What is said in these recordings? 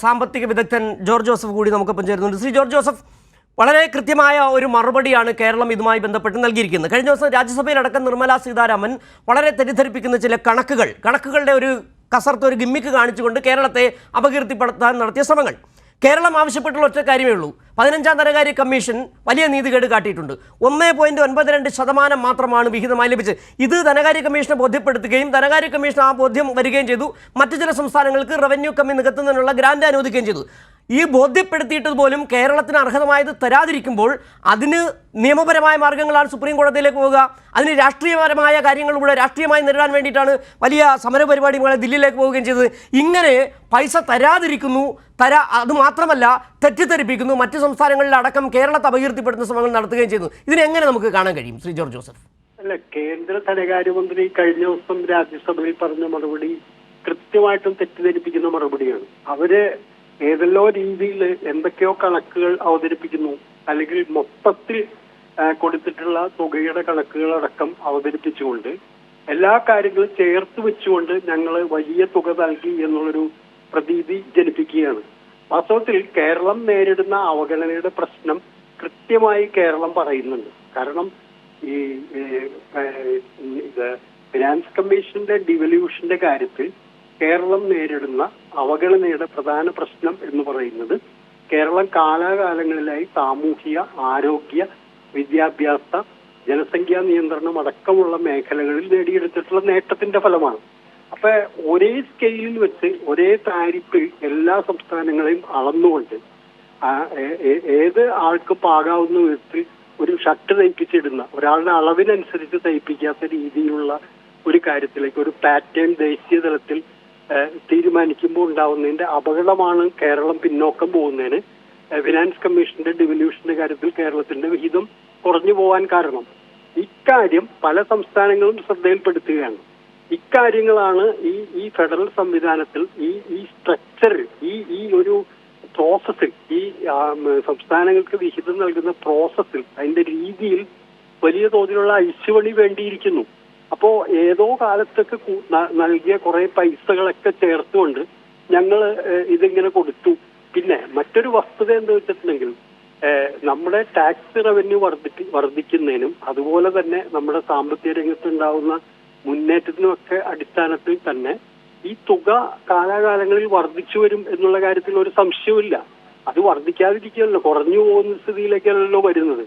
സാമ്പത്തിക വിദഗ്ധൻ George Joseph കൂടി നമുക്കൊപ്പം ചേരുന്നുണ്ട്. ശ്രീ ജോർജ് ജോസഫ് വളരെ കൃത്യമായ ഒരു മറുപടിയാണ് കേരളം ഇതുമായി ബന്ധപ്പെട്ട് നൽകിയിരിക്കുന്നത്. കഴിഞ്ഞ ദിവസം രാജ്യസഭയിലടക്കം നിർമ്മല സീതാരാമൻ വളരെ തെറ്റിദ്ധരിപ്പിക്കുന്ന ചില കണക്കുകൾ കണക്കുകളുടെ ഒരു കസർത്ത് ഒരു ഗിമ്മിക്ക് കാണിച്ചുകൊണ്ട് കേരളത്തെ അപകീർത്തിപ്പെടുത്താൻ നടത്തിയ ശ്രമങ്ങൾ. കേരളം ആവശ്യപ്പെട്ടുള്ള ഒറ്റ കാര്യമേ ഉള്ളൂ. പതിനഞ്ചാം ധനകാര്യ കമ്മീഷൻ വലിയ നീതികേട് കാട്ടിയിട്ടുണ്ട്. ഒന്നേ പോയിന്റ് ഒൻപത് രണ്ട് ശതമാനം മാത്രമാണ് വിഹിതമായി ലഭിച്ചത്. ഇത് ധനകാര്യ കമ്മീഷനെ ബോധ്യപ്പെടുത്തുകയും ധനകാര്യ കമ്മീഷൻ ആ ബോധ്യം വരികയും ചെയ്തു. മറ്റു ചില സംസ്ഥാനങ്ങൾക്ക് റവന്യൂ കമ്മി നികത്തുന്നതിനുള്ള ഗ്രാൻഡ് അനുവദിക്കുകയും ചെയ്തു. ഈ ബോധ്യപ്പെടുത്തിയിട്ട് പോലും കേരളത്തിന് അർഹതമായത് തരാതിരിക്കുമ്പോൾ അതിന് നിയമപരമായ മാർഗങ്ങളാണ് സുപ്രീം കോടതിയിലേക്ക് പോവുക. അതിന് രാഷ്ട്രീയപരമായ കാര്യങ്ങളിലൂടെ രാഷ്ട്രീയമായി നേരിടാൻ വേണ്ടിയിട്ടാണ് വലിയ സമരപരിപാടി പരിപാടികളെ ദില്ലിയിലേക്ക് പോവുകയും ചെയ്തത്. ഇങ്ങനെ പൈസ തരാതിരിക്കുന്നു തരാ അത് മാത്രമല്ല തെറ്റിദ്ധരിപ്പിക്കുന്നു. മറ്റു സംസ്ഥാനങ്ങളിൽ അടക്കം കേരളത്തെ അപകീർത്തിപ്പെടുന്ന ശ്രമങ്ങൾ നടത്തുകയും ചെയ്യുന്നു ഇതിനെങ്ങനെ നമുക്ക് കാണാൻ കഴിയും ശ്രീ ജോർജ് ജോസഫ്? അല്ല കേന്ദ്ര ധനകാര്യമന്ത്രി കഴിഞ്ഞ ദിവസം രാജ്യസഭയിൽ പറഞ്ഞ മറുപടി കൃത്യമായിട്ടും തെറ്റിദ്ധരിപ്പിക്കുന്ന മറുപടിയാണ്. അവർ ഏതെല്ലോ രീതിയിൽ എന്തൊക്കെയോ കണക്കുകൾ അവതരിപ്പിക്കുന്നു. അല്ലെങ്കിൽ മൊത്തത്തിൽ കൊടുത്തിട്ടുള്ള തുകയുടെ കണക്കുകളടക്കം അവതരിപ്പിച്ചുകൊണ്ട് എല്ലാ കാര്യങ്ങളും ചേർത്ത് വെച്ചുകൊണ്ട് ഞങ്ങൾ വലിയ തുക നൽകി എന്നുള്ളൊരു പ്രതീതി ജനിപ്പിക്കുകയാണ്. വാസ്തവത്തിൽ കേരളം നേരിടുന്ന അവഗണനയുടെ പ്രശ്നം കൃത്യമായി കേരളം പറയുന്നുണ്ട്. കാരണം ഈ ഫിനാൻസ് കമ്മീഷന്റെ ഡിവല്യൂഷന്റെ കാര്യത്തിൽ കേരളം നേരിടുന്ന അവഗണനയുടെ പ്രധാന പ്രശ്നം എന്ന് പറയുന്നത് കേരളം കാലാകാലങ്ങളിലായി സാമൂഹിക ആരോഗ്യ വിദ്യാഭ്യാസ ജനസംഖ്യാ നിയന്ത്രണം അടക്കമുള്ള മേഖലകളിൽ നേടിയെടുത്തിട്ടുള്ള നേട്ടത്തിന്റെ ഫലമാണ്. അപ്പൊ ഒരേ സ്കെയിലിൽ വെച്ച് ഒരേ താരിപ്പിൽ എല്ലാ സംസ്ഥാനങ്ങളെയും അളന്നുകൊണ്ട് ഏത് ആൾക്ക് പാകാവുന്ന വിധത്തിൽ ഒരു ഷർട്ട് തയ്പ്പിച്ചിടുന്ന ഒരാളുടെ അളവിനനുസരിച്ച് തയ്പ്പിക്കാത്ത രീതിയിലുള്ള ഒരു കാര്യത്തിലേക്ക് ഒരു പാറ്റേൺ ദേശീയ തലത്തിൽ തീരുമാനിക്കുമ്പോൾ ഉണ്ടാവുന്നതിന്റെ അപകടമാണ് കേരളം പിന്നോക്കം പോകുന്നതിന് ഫിനാൻസ് കമ്മീഷന്റെ ഡിവല്യൂഷന്റെ കാര്യത്തിൽ കേരളത്തിന്റെ വിഹിതം കുറഞ്ഞു പോകാൻ കാരണം. ഇക്കാര്യം പല സംസ്ഥാനങ്ങളും ശ്രദ്ധയിൽപ്പെടുത്തുകയാണ്. ഇക്കാര്യങ്ങളാണ് ഈ ഈ ഫെഡറൽ സംവിധാനത്തിൽ ഈ ഈ സ്ട്രക്ചർ ഈ ഈ ഒരു പ്രോസസ്സിൽ ഈ സംസ്ഥാനങ്ങൾക്ക് വിഹിതം നൽകുന്ന പ്രോസസ്സിൽ അതിന്റെ രീതിയിൽ വലിയ തോതിലുള്ള അഴിച്ചുപണി വേണ്ടിയിരിക്കുന്നു. അപ്പോ ഏതോ കാലത്തൊക്കെ നൽകിയ കുറെ പൈസകളൊക്കെ ചേർത്തുകൊണ്ട് ഞങ്ങൾ ഇതിങ്ങനെ കൊടുത്തു. പിന്നെ മറ്റൊരു വസ്തുത എന്ന് വെച്ചിട്ടുണ്ടെങ്കിൽ നമ്മുടെ ടാക്സ് റവന്യൂ വർദ്ധിപ്പി വർദ്ധിക്കുന്നതിനും അതുപോലെ തന്നെ നമ്മുടെ സാമ്പത്തിക രംഗത്ത് ഉണ്ടാവുന്ന മുന്നേറ്റത്തിനുമൊക്കെ അടിസ്ഥാനത്തിൽ തന്നെ ഈ തുക കാലാകാലങ്ങളിൽ വർദ്ധിച്ചു വരും എന്നുള്ള കാര്യത്തിൽ ഒരു സംശയവുമില്ല. അത് വർദ്ധിക്കാതിരിക്കുകയല്ലോ കുറഞ്ഞു പോകുന്ന സ്ഥിതിയിലേക്കല്ലോ വരുന്നത്.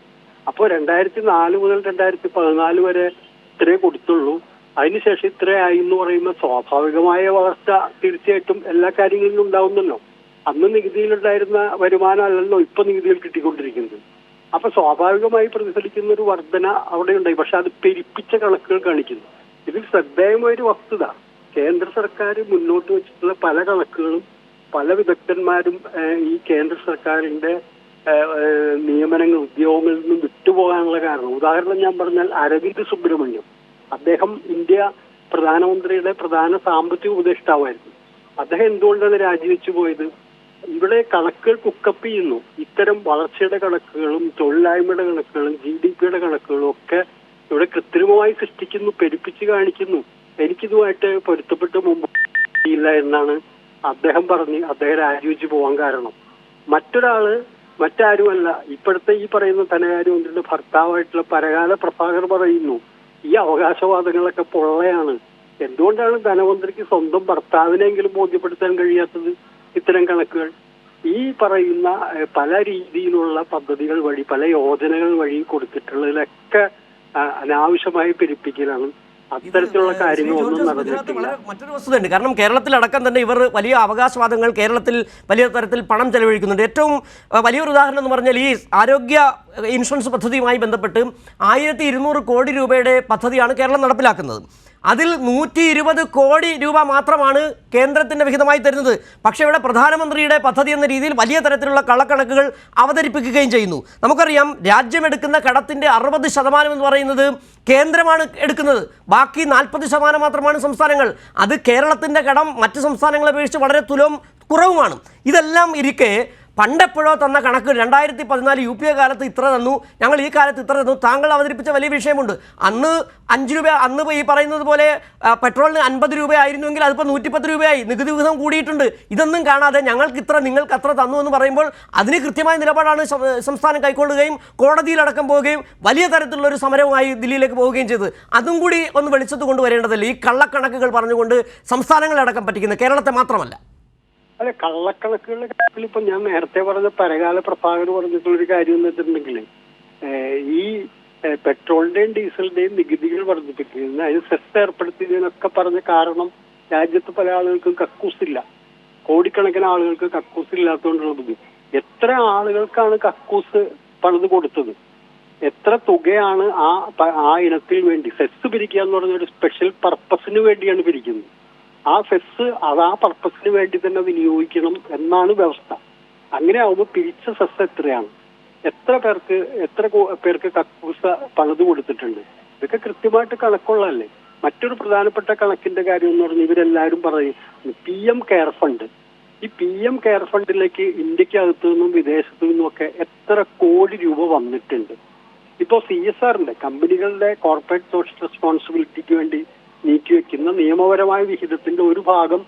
അപ്പോൾ രണ്ടായിരത്തി നാല് മുതൽ രണ്ടായിരത്തി പതിനാല് വരെ ഇത്രേ കൊടുത്തുള്ളൂ. അതിനുശേഷം ഇത്രയായി എന്ന് പറയുമ്പോൾ സ്വാഭാവികമായ വളർച്ച തീർച്ചയായിട്ടും എല്ലാ കാര്യങ്ങളിലും ഉണ്ടാവുന്നല്ലോ. അന്ന് നികുതിയിലുണ്ടായിരുന്ന വരുമാനമല്ലല്ലോ ഇപ്പൊ നികുതിയിൽ കിട്ടിക്കൊണ്ടിരിക്കുന്നത്. അപ്പൊ സ്വാഭാവികമായി പ്രതിഫലിക്കുന്ന ഒരു വർധന അവിടെ ഉണ്ടായി പക്ഷെ അത് പെരിപ്പിച്ച കണക്കുകൾ കാണിക്കുന്നു. ഇതിൽ ശ്രദ്ധേയമായ ഒരു വസ്തുത. കേന്ദ്ര സർക്കാർ മുന്നോട്ട് വെച്ചിട്ടുള്ള പല കണക്കുകളും പല വിദഗ്ധന്മാരും ഈ കേന്ദ്ര സർക്കാരിന്റെ നിയമനങ്ങൾ ഉദ്യോഗങ്ങളിൽ നിന്നും വിട്ടുപോകാനുള്ള കാരണം. ഉദാഹരണം ഞാൻ പറഞ്ഞാൽ അരവിന്ദ് സുബ്രഹ്മണ്യം. അദ്ദേഹം ഇന്ത്യ പ്രധാനമന്ത്രിയുടെ പ്രധാന സാമ്പത്തിക ഉപദേഷ്ടാവായിരുന്നു. അദ്ദേഹം എന്തുകൊണ്ടാണ് രാജിവെച്ചു പോയത്? ഇവിടെ കണക്കുകൾ കുക്കപ്പ് ചെയ്യുന്നു. ഇത്തരം വളർച്ചയുടെ കണക്കുകളും തൊഴിലായ്മയുടെ കണക്കുകളും ജി ഡി പിയുടെ കണക്കുകളും ഒക്കെ ഇവിടെ കൃത്രിമമായി സൃഷ്ടിക്കുന്നു പെരുപ്പിച്ച് കാണിക്കുന്നു. എനിക്കിതുമായിട്ട് പൊരുത്തപ്പെട്ട് മുമ്പ് ഇല്ല എന്നാണ് അദ്ദേഹം പറഞ്ഞ് അദ്ദേഹം രാജിവെച്ച് പോകാൻ കാരണം. മറ്റൊരാൾ മറ്റാരുമല്ല ഇപ്പോഴത്തെ ഈ പറയുന്ന ധനകാര്യമന്ത്രിയുടെ ഭർത്താവായിട്ടുള്ള പരകാല പ്രഭാകർ പറയുന്നു ഈ അവകാശവാദങ്ങളൊക്കെ പൊള്ളയാണ്. എന്തുകൊണ്ടാണ് ധനമന്ത്രിക്ക് സ്വന്തം ഭർത്താവിനെങ്കിലും ബോധ്യപ്പെടുത്താൻ കഴിയാത്തത് ഇത്തരം കണക്കുകൾ? ഈ പറയുന്ന പല രീതിയിലുള്ള പദ്ധതികൾ വഴി പല യോജനകൾ വഴി കൊടുത്തിട്ടുള്ളതിലൊക്കെ അനാവശ്യമായി പിരിപ്പിക്കലാണ് അത്തരത്തിലുള്ള കാര്യങ്ങളൊന്നും നടന്നിട്ടില്ല. മറ്റൊരു വസ്തുതയുണ്ട്. കാരണം കേരളത്തിലടക്കം തന്നെ ഇവർ വലിയ അവകാശവാദങ്ങൾ കേരളത്തിൽ വലിയ തരത്തിൽ പണം ചെലവഴിക്കുന്നുണ്ട്. ഏറ്റവും വലിയൊരു ഉദാഹരണം എന്ന് പറഞ്ഞാൽ ഈ ആരോഗ്യ ഇൻഷുറൻസ് പദ്ധതിയുമായി ബന്ധപ്പെട്ട് ആയിരത്തി ഇരുന്നൂറ് കോടി രൂപയുടെ പദ്ധതിയാണ് കേരളം നടപ്പിലാക്കുന്നത്. അതിൽ നൂറ്റി ഇരുപത് കോടി രൂപ മാത്രമാണ് കേന്ദ്രത്തിന്റെ വിഹിതമായി തരുന്നത്. പക്ഷേ ഇവിടെ പ്രധാനമന്ത്രിയുടെ പദ്ധതി എന്ന രീതിയിൽ വലിയ തരത്തിലുള്ള കള്ളക്കണക്കുകൾ അവതരിപ്പിക്കുകയും ചെയ്യുന്നു. നമുക്കറിയാം രാജ്യമെടുക്കുന്ന കടത്തിന്റെ അറുപത് ശതമാനം എന്ന് പറയുന്നത് കേന്ദ്രമാണ് എടുക്കുന്നത്. ബാക്കി നാൽപ്പത് ശതമാനം മാത്രമാണ് സംസ്ഥാനങ്ങൾ. അത് കേരളത്തിന്റെ കടം മറ്റ് സംസ്ഥാനങ്ങളെ അപേക്ഷിച്ച് വളരെ തുലവും കുറവുമാണ്. ഇതെല്ലാം ഇരിക്കെ പണ്ടെപ്പോഴോ തന്ന കണക്ക് രണ്ടായിരത്തി പതിനാല് യു പി എ കാലത്ത് ഇത്ര തന്നു. ഞങ്ങൾ ഈ കാലത്ത് ഇത്ര തന്നു. താങ്കൾ അവതരിപ്പിച്ച വലിയ വിഷയമുണ്ട്. അന്ന് അഞ്ച് രൂപ അന്ന് ഈ പറയുന്നത് പോലെ പെട്രോളിന് അൻപത് രൂപയായിരുന്നുവെങ്കിൽ അതിപ്പോൾ നൂറ്റിപ്പത്ത് രൂപയായി. നികുതി വിഹിതം കൂടിയിട്ടുണ്ട്. ഇതൊന്നും കാണാതെ ഞങ്ങൾക്ക് ഇത്ര നിങ്ങൾക്ക് അത്ര തന്നു എന്ന് പറയുമ്പോൾ അതിന് കൃത്യമായ നിലപാടാണ് സംസ്ഥാനം കൈക്കൊള്ളുകയും കോടതിയിലടക്കം പോവുകയും വലിയ തരത്തിലുള്ള ഒരു സമരവുമായി ദില്ലിയിലേക്ക് പോവുകയും ചെയ്തത്. അതും കൂടി ഒന്ന് വെളിച്ചത്ത് കൊണ്ടുവരേണ്ടതല്ലേ? ഈ കള്ളക്കണക്കുകൾ പറഞ്ഞുകൊണ്ട് സംസ്ഥാനങ്ങളടക്കം പറ്റിക്കുന്നത് കേരളത്തെ മാത്രമല്ല. അല്ലെ കള്ളക്കണക്കുകളുടെ കാര്യത്തിൽ ഇപ്പൊ ഞാൻ നേരത്തെ പറഞ്ഞ പരകാല പ്രഭാകർ പറഞ്ഞിട്ടുള്ളൊരു കാര്യം എന്ന് വെച്ചിട്ടുണ്ടെങ്കിൽ ഈ പെട്രോളിന്റെയും ഡീസലിന്റെയും നികുതികൾ വർദ്ധിപ്പിക്കുന്നതിന് അതിന് സെസ് ഏർപ്പെടുത്തിയതിനൊക്കെ പറഞ്ഞ കാരണം രാജ്യത്ത് പല ആളുകൾക്കും കക്കൂസില്ല കോടിക്കണക്കിന് ആളുകൾക്ക് കക്കൂസ് ഇല്ലാത്തതുകൊണ്ടുള്ള ബുദ്ധിമുട്ട് എത്ര ആളുകൾക്കാണ് കക്കൂസ് പണിത് കൊടുത്തത്? എത്ര തുകയാണ് ആ ആ ഇനത്തിൽ വേണ്ടി സെസ് പിരിക്കുക എന്ന് പറഞ്ഞ ഒരു സ്പെഷ്യൽ പർപ്പസിന് വേണ്ടിയാണ് പിരിക്കുന്നത്. ആ സെസ് അത് ആ പർപ്പസിന് വേണ്ടി തന്നെ വിനിയോഗിക്കണം എന്നാണ് വ്യവസ്ഥ. അങ്ങനെ ആവുമ്പോൾ പിരിച്ച സെസ് എത്രയാണ്? എത്ര പേർക്ക് എത്ര പേർക്ക് കക്കൂസ പണിത് കൊടുത്തിട്ടുണ്ട്? ഇതൊക്കെ കൃത്യമായിട്ട് കണക്കുള്ളതല്ലേ? മറ്റൊരു പ്രധാനപ്പെട്ട കണക്കിന്റെ കാര്യം എന്ന് പറഞ്ഞാൽ ഇവരെല്ലാവരും പറയും പി എം കെയർ ഫണ്ട്. ഈ പി എം കെയർ ഫണ്ടിലേക്ക് ഇന്ത്യക്കകത്തു നിന്നും വിദേശത്തു നിന്നും ഒക്കെ എത്ര കോടി രൂപ വന്നിട്ടുണ്ട്? ഇപ്പോ സി എസ് ആറിന്റെ കമ്പനികളുടെ കോർപ്പറേറ്റ് സോഷ്യൽ റെസ്പോൺസിബിലിറ്റിക്ക് വേണ്ടി നീക്കിവെക്കുന്ന നിയമപരമായ വിഹിതത്തിന്റെ ഒരു ഭാഗം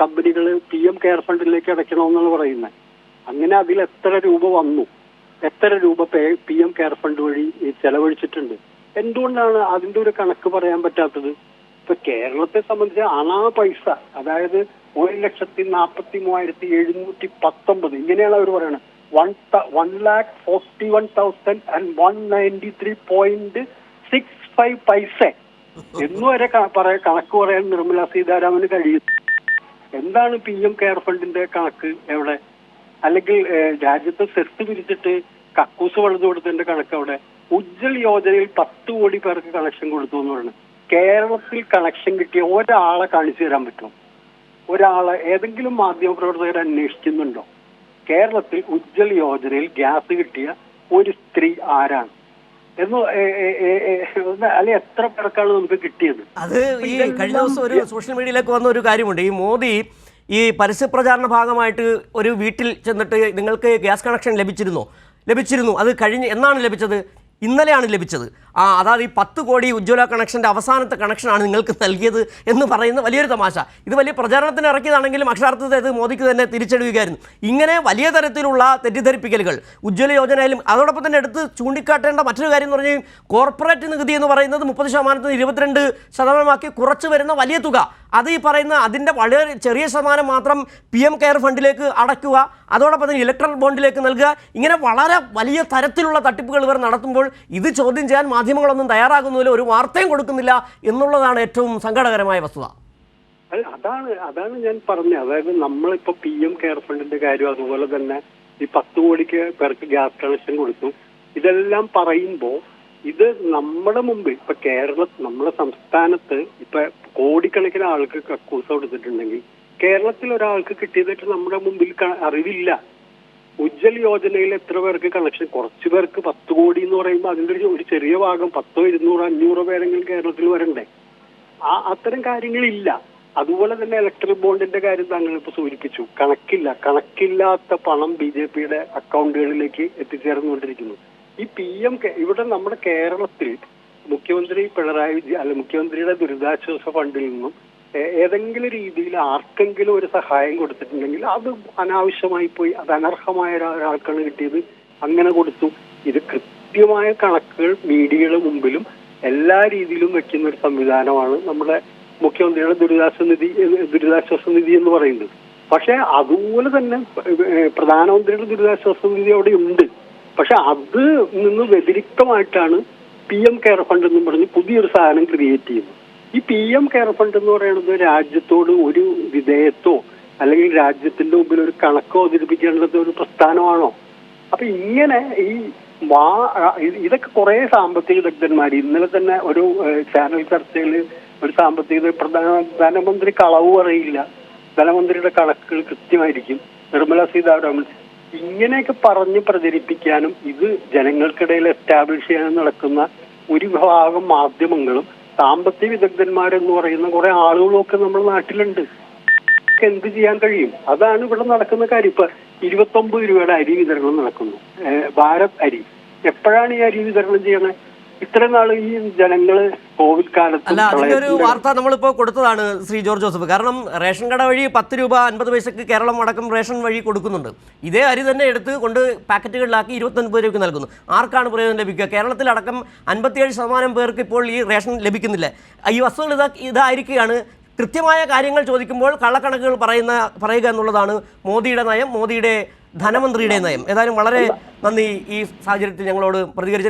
കമ്പനികൾ പി എം കെയർ ഫണ്ടിലേക്ക് അടയ്ക്കണമെന്നാണ് പറയുന്നത് അങ്ങനെ അതിൽ എത്ര രൂപ വന്നു? എത്ര രൂപ പി എം കെയർ ഫണ്ട് വഴി ചെലവഴിച്ചിട്ടുണ്ട്? എന്തുകൊണ്ടാണ് അതിന്റെ ഒരു കണക്ക് പറയാൻ പറ്റാത്തത്? ഇപ്പൊ കേരളത്തെ സംബന്ധിച്ച് അണാ പൈസ അതായത് ഒരു ലക്ഷത്തി നാൽപ്പത്തി മൂവായിരത്തി എഴുന്നൂറ്റി പത്തൊമ്പത് ഇങ്ങനെയാണ് അവർ പറയുന്നത് one one lakh forty one thousand and one ninety three point six five paisa. എന്നു വരെ കണക്ക് പറയാൻ നിർമ്മല സീതാരാമന് കഴിയും. എന്താണ് പി എം കെയർ ഫണ്ടിന്റെ കണക്ക് എവിടെ? അല്ലെങ്കിൽ രാജ്യത്ത് സെസ് പിരിച്ചിട്ട് കക്കൂസ് വളർന്നു കൊടുത്തതിന്റെ കണക്ക് അവിടെ ഉജ്ജൽ യോജനയിൽ പത്ത് കോടി പേർക്ക് കണക്ഷൻ കൊടുത്തു എന്ന് പറഞ്ഞു കേരളത്തിൽ കണക്ഷൻ കിട്ടിയ ഒരാളെ കാണിച്ചു തരാൻ പറ്റും ഒരാളെ ഏതെങ്കിലും മാധ്യമപ്രവർത്തകർ അന്വേഷിക്കുന്നുണ്ടോ? കേരളത്തിൽ ഉജ്ജൽ യോജനയിൽ ഗ്യാസ് കിട്ടിയ ഒരു സ്ത്രീ ആരാണ്? എന്ന് അല്ലെ എത്ര പേർക്കാണ് നമുക്ക് കിട്ടിയത്? അത് ഈ കഴിഞ്ഞ ദിവസം ഒരു സോഷ്യൽ മീഡിയയിലേക്ക് വന്ന ഒരു കാര്യമുണ്ട്. ഈ മോദി ഈ പരസ്യപ്രചാരണ ഭാഗമായിട്ട് ഒരു വീട്ടിൽ ചെന്നിട്ട് നിങ്ങൾക്ക് ഗ്യാസ് കണക്ഷൻ ലഭിച്ചിരുന്നോ? ലഭിച്ചിരുന്നു. അത് കഴിഞ്ഞ് എന്നാണ് ലഭിച്ചത്? ഇന്നലെയാണ് ലഭിച്ചത്. ആ അതായത് ഈ പത്ത് കോടി ഉജ്ജ്വല കണക്ഷന്റെ അവസാനത്തെ കണക്ഷനാണ് നിങ്ങൾക്ക് നൽകിയത് എന്ന് പറയുന്ന വലിയൊരു തമാശ. ഇത് വലിയ പ്രചാരണത്തിന് ഇറക്കിയതാണെങ്കിലും അക്ഷരാർത്ഥത്തിൽ ഇത് മോദിക്ക് തന്നെ തിരിച്ചടിയുകയായിരുന്നു. ഇങ്ങനെ വലിയ തരത്തിലുള്ള തെറ്റിദ്ധരിപ്പിക്കലുകൾ ഉജ്ജ്വല യോജനയിലും അതോടൊപ്പം തന്നെ എടുത്ത് ചൂണ്ടിക്കാട്ടേണ്ട മറ്റൊരു കാര്യം എന്ന് പറഞ്ഞാൽ കോർപ്പറേറ്റ് നികുതി എന്ന് പറയുന്നത് മുപ്പത് ശതമാനത്തിന് ഇരുപത്തിരണ്ട് ശതമാനമാക്കി കുറച്ച് വരുന്ന വലിയ തുക. അത് ഈ പറയുന്ന അതിന്റെ വളരെ ചെറിയ ശതമാനം മാത്രം പി എം കെയർ ഫണ്ടിലേക്ക് അടയ്ക്കുക അതോടൊപ്പം തന്നെ ഇലക്ട്രൽ ബോണ്ടിലേക്ക് നൽകുക ഇങ്ങനെ വളരെ വലിയ തരത്തിലുള്ള തട്ടിപ്പുകൾ ഇവർ നടത്തുമ്പോൾ ഇത് ചോദ്യം ചെയ്യാൻ മാധ്യമങ്ങളൊന്നും തയ്യാറാകുന്നില്ല ഒരു വാർത്തയും കൊടുക്കുന്നില്ല എന്നുള്ളതാണ് ഏറ്റവും സങ്കടകരമായ വസ്തുത. അത് അതാണ് അതാണ് ഞാൻ പറഞ്ഞത്. അതായത് നമ്മളിപ്പോ പി എം കെയർ ഫണ്ടിന്റെ കാര്യം അതുപോലെ തന്നെ ഈ പത്ത് കോടിക്ക് പേർക്ക് ഗ്യാസ് കണക്ഷൻ കൊടുത്തു. ഇതെല്ലാം പറയുമ്പോ ഇത് നമ്മുടെ മുമ്പിൽ ഇപ്പൊ കേരള നമ്മുടെ സംസ്ഥാനത്ത് ഇപ്പൊ കോടിക്കണക്കിന് ആൾക്ക് കക്കൂസ് കൊടുത്തിട്ടുണ്ടെങ്കിൽ കേരളത്തിൽ ഒരാൾക്ക് കിട്ടിയതായിട്ട് നമ്മുടെ മുമ്പിൽ അറിവില്ല. ഉജ്ജൽ യോജനയിൽ എത്ര പേർക്ക് കണക്ഷൻ കുറച്ചു പേർക്ക് പത്ത് കോടി എന്ന് പറയുമ്പോൾ അതിന്റെ ഒരു ചെറിയ ഭാഗം പത്തോ ഇരുന്നൂറോ അഞ്ഞൂറോ പേരെങ്കിലും കേരളത്തിൽ വരണ്ടേ? ആ അത്തരം കാര്യങ്ങളില്ല. അതുപോലെ തന്നെ ഇലക്ട്രിക് ബോണ്ടിന്റെ കാര്യം താങ്കൾ ഇപ്പൊ സൂചിപ്പിച്ചു. കണക്കില്ല. കണക്കില്ലാത്ത പണം ബി ജെ പിയുടെ അക്കൗണ്ടുകളിലേക്ക് എത്തിച്ചേർന്നുകൊണ്ടിരിക്കുന്നു. ഈ പി എം ഇവിടെ നമ്മുടെ കേരളത്തിൽ മുഖ്യമന്ത്രി പിണറായി വിജയൻ അല്ല മുഖ്യമന്ത്രിയുടെ ദുരിതാശ്വാസ ഫണ്ടിൽ നിന്നും ഏതെങ്കിലും രീതിയിൽ ആർക്കെങ്കിലും ഒരു സഹായം കൊടുത്തിട്ടുണ്ടെങ്കിൽ അത് അനാവശ്യമായി പോയി അത് അനർഹമായ ഒരാ- ഒരാൾക്കാണ് കിട്ടിയത് അങ്ങനെ കൊടുത്തു. ഇത് കൃത്യമായ കണക്കുകൾ മീഡിയയുടെ മുമ്പിലും എല്ലാ രീതിയിലും വെക്കുന്ന ഒരു സംവിധാനമാണ് നമ്മുടെ മുഖ്യമന്ത്രിയുടെ ദുരിതാശ്വാസ നിധി ദുരിതാശ്വാസ നിധി എന്ന് പറയുന്നത്. പക്ഷെ അതുപോലെ തന്നെ പ്രധാനമന്ത്രിയുടെ ദുരിതാശ്വാസ നിധി അവിടെ ഉണ്ട്. പക്ഷെ അത് നിന്ന് വ്യതിരിക്തമായിട്ടാണ് പി എം കെയർ ഫണ്ട് എന്ന് പറഞ്ഞ് പുതിയൊരു സാധനം ക്രിയേറ്റ് ചെയ്യുന്നത്. ഈ പി എം കെയർ ഫണ്ട് എന്ന് പറയുന്നത് രാജ്യത്തോട് ഒരു വിധേയത്വോ അല്ലെങ്കിൽ രാജ്യത്തിന്റെ മുമ്പിൽ ഒരു കണക്കോ അവതരിപ്പിക്കേണ്ടത് ഒരു പ്രസ്ഥാനമാണോ? അപ്പൊ ഇങ്ങനെ ഈ വാ ഇത് ഇതൊക്കെ കുറെ സാമ്പത്തിക വിദഗ്ധന്മാർ ഇന്നലെ തന്നെ ഒരു ചാനൽ ചർച്ചയിൽ ഒരു സാമ്പത്തിക പ്രധാന ധനമന്ത്രി കളവ് അറിയില്ല ധനമന്ത്രിയുടെ കണക്കുകൾ കൃത്യമായിരിക്കും. നിർമ്മല സീതാരാമൻ ഇങ്ങനെയൊക്കെ പറഞ്ഞ് പ്രചരിപ്പിക്കാനും ഇത് ജനങ്ങൾക്കിടയിൽ എസ്റ്റാബ്ലിഷ് ചെയ്യാനും നടക്കുന്ന ഒരു വിഭാഗം മാധ്യമങ്ങളും സാമ്പത്തിക വിദഗ്ധന്മാരെന്ന് പറയുന്ന കുറെ ആളുകളൊക്കെ നമ്മുടെ നാട്ടിലുണ്ട്. എന്ത് ചെയ്യാൻ കഴിയും? അതാണ് ഇവിടെ നടക്കുന്ന കാര്യം. ഇപ്പൊ ഇരുപത്തൊമ്പത് രൂപയുടെ അരി വിതരണം നടക്കുന്നു. ഭാരത് അരി. എപ്പോഴാണ് ഈ അരി വിതരണം ചെയ്യണത് ഇത്രയും നാൾ ഈ ജനങ്ങൾ കോവിഡ് കാലത്ത് അല്ല അതിന്റെ ഒരു വാർത്ത നമ്മളിപ്പോ കൊടുത്തതാണ് ശ്രീ ജോർജ് ജോസഫ്. കാരണം റേഷൻ കട വഴി പത്ത് രൂപ അൻപത് പൈസക്ക് കേരളം അടക്കം റേഷൻ വഴി കൊടുക്കുന്നുണ്ട്. ഇതേ അരി തന്നെ എടുത്ത് കൊണ്ട് പാക്കറ്റുകളിലാക്കി ഇരുപത്തൊൻപത് രൂപയ്ക്ക് നൽകുന്നു. ആർക്കാണ് പ്രയോജനം ലഭിക്കുക? കേരളത്തിൽ അടക്കം അൻപത്തിയേഴ് ശതമാനം പേർക്ക് ഇപ്പോൾ ഈ റേഷൻ ലഭിക്കുന്നില്ല. ഈ വസ്തുക്കൾ ഇതാ ഇതായിരിക്കുകയാണ്. കൃത്യമായ കാര്യങ്ങൾ ചോദിക്കുമ്പോൾ കള്ളക്കണക്കുകൾ പറയുന്ന പറയുക എന്നുള്ളതാണ് മോദിയുടെ നയം മോദിയുടെ ധനമന്ത്രിയുടെ നയം. ഏതായാലും വളരെ നന്ദി ഈ സാഹചര്യത്തിൽ ഞങ്ങളോട് പ്രതികരിച്ചതിന്